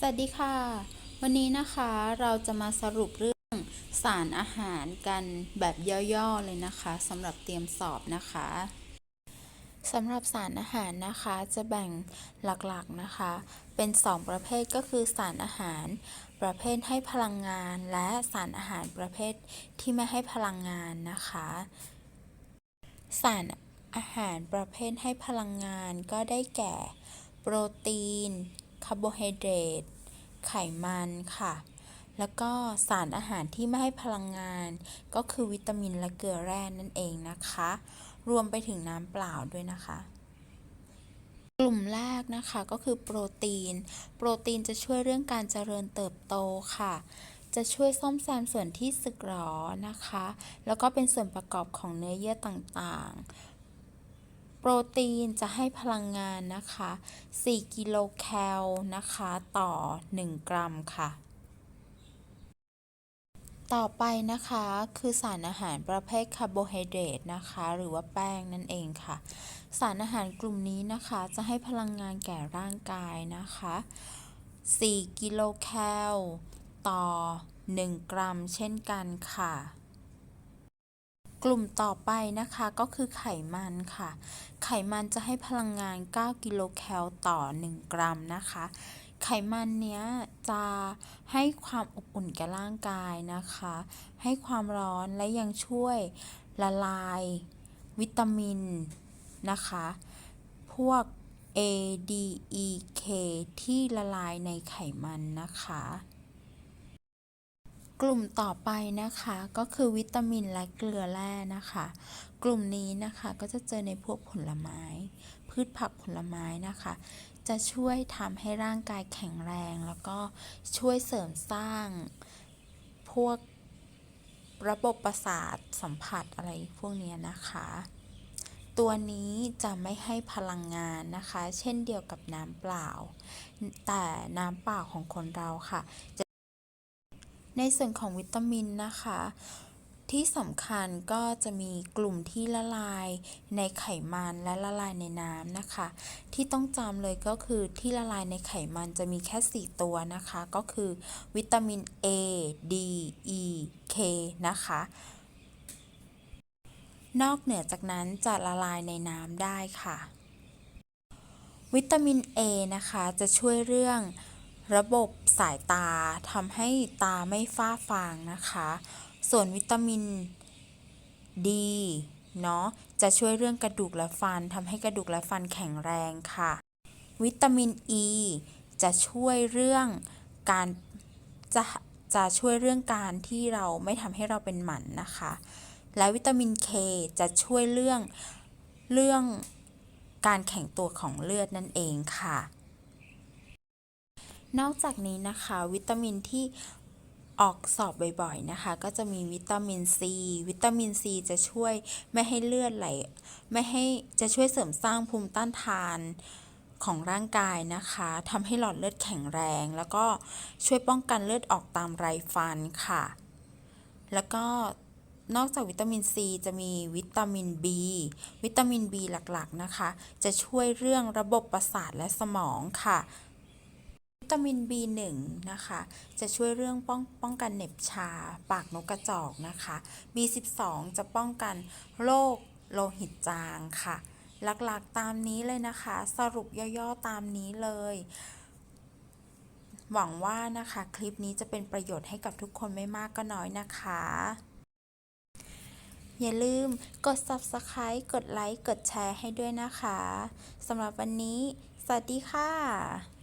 สวัสดีค่ะ วันนี้นะคะเราจะมาสรุปเรื่องสารอาหารกันแบบย่อๆเลยนะคะสำหรับเตรียมสอบนะคะสำหรับสารอาหารนะคะจะแบ่งหลักๆนะคะ เป็น 2 ประเภทก็คือสารอาหาร ประเภทให้พลังงาน และสารอาหารประเภทที่ไม่ให้พลังงานนะคะ สารอาหารประเภทให้พลังงานก็ได้แก่ โปรตีน คาร์โบไฮเดรตไขมันค่ะ แล้วก็สารอาหารที่ไม่ให้พลังงาน ก็คือวิตามินและเกลือแร่นั่นเองนะคะ รวมไปถึงน้ำเปล่าด้วยนะคะ กลุ่มแรกนะคะก็คือโปรตีน โปรตีนจะช่วยเรื่องการเจริญเติบโตค่ะจะช่วยซ่อมแซมส่วนที่สึกหรอนะคะ แล้วก็เป็นส่วนประกอบของเนื้อเยื่อต่างๆ โปรตีนจะให้พลังงานนะคะ 4 กิโลแคลนะคะ ต่อ 1 กรัมค่ะ ต่อไปนะคะคือสารอาหารประเภทคาร์โบไฮเดรตนะคะ หรือว่าแป้งนั่นเองค่ะ สารอาหารกลุ่มนี้นะคะจะให้พลังงานแก่ร่างกายนะคะ 4 กิโลแคลต่อ 1 กรัมเช่นกันค่ะ กลุ่มต่อไปนะคะก็คือไขมันค่ะ ไขมันจะให้พลังงาน 9 กิโลแคลต่อ 1 กรัมนะคะ ไขมันเนี้ยจะให้ความอบอุ่นแก่ร่างกายนะคะ ให้ความร้อนและยังช่วยละลาย วิตามินนะคะ พวก A D E K ที่ละลายในไขมันนะคะ กลุ่มต่อไปนะคะก็คือวิตามินและเกลือแร่นะคะ กลุ่มนี้นะคะก็จะเจอในพวกผลไม้ พืชผักผลไม้นะคะ จะช่วยทำให้ร่างกายแข็งแรง แล้วก็ช่วยเสริมสร้างพวกระบบประสาทสัมผัสอะไรพวกนี้นะคะ ตัวนี้จะไม่ให้พลังงานนะคะ เช่นเดียวกับน้ำเปล่า แต่น้ำเปล่าของคนเราค่ะ ในส่วนของวิตามินนะคะ ที่สำคัญก็จะมีกลุ่มที่ละลายในไขมันและละลายในน้ำนะคะ ที่ต้องจำเลยก็คือที่ละลายในไขมันจะมีแค่ 4 ตัวนะคะ ก็คือวิตามิน A D E K นะคะนอกเหนือจากนั้นจะละลายในน้ำได้ค่ะ วิตามิน A นะคะ จะช่วยเรื่อง ระบบสายตาทำให้ตาไม่ฝ้าฟางนะคะ ส่วนวิตามิน D เนาะจะช่วยเรื่องกระดูกและฟันทำให้กระดูกและฟันแข็งแรงค่ะ วิตามิน E จะช่วยเรื่องการจะจะช่วยเรื่องการที่เราไม่ทำให้เราเป็นหมันนะคะ และวิตามิน K จะช่วยเรื่องเรื่องการแข็งตัวของเลือดนั่นเองค่ะ นอกจากนี้นะคะ วิตามินที่ออกสอบบ่อยๆนะคะ ก็จะมีวิตามินซีวิตามินซีจะช่วยไม่ให้เลือดไหลไม่ให้จะช่วยเสริมสร้างภูมิต้านทานของร่างกายนะคะทำให้หลอดเลือดแข็งแรง แล้วก็ช่วยป้องกันเลือดออกตามไรฟันค่ะ แล้วก็นอกจากวิตามินซีจะมีวิตามิน B วิตามิน B หลักๆนะคะ จะช่วยเรื่องระบบประสาทและสมองค่ะ วิตามิน B1 นะคะ จะช่วยเรื่องป้องป้องกันเหน็บชา ปากนกกระจอกนะคะ B12 จะป้องกันโรคโลหิตจางค่ะ หลักๆตามนี้เลยนะคะ สรุปย่อๆตามนี้เลย หวังว่านะคะคลิปนี้จะเป็นประโยชน์ให้กับทุกคนไม่มากก็น้อยนะคะ อย่าลืมกด subscribe กดไลค์ กดแชร์ให้ด้วยนะคะสำหรับวันนี้ สวัสดีค่ะ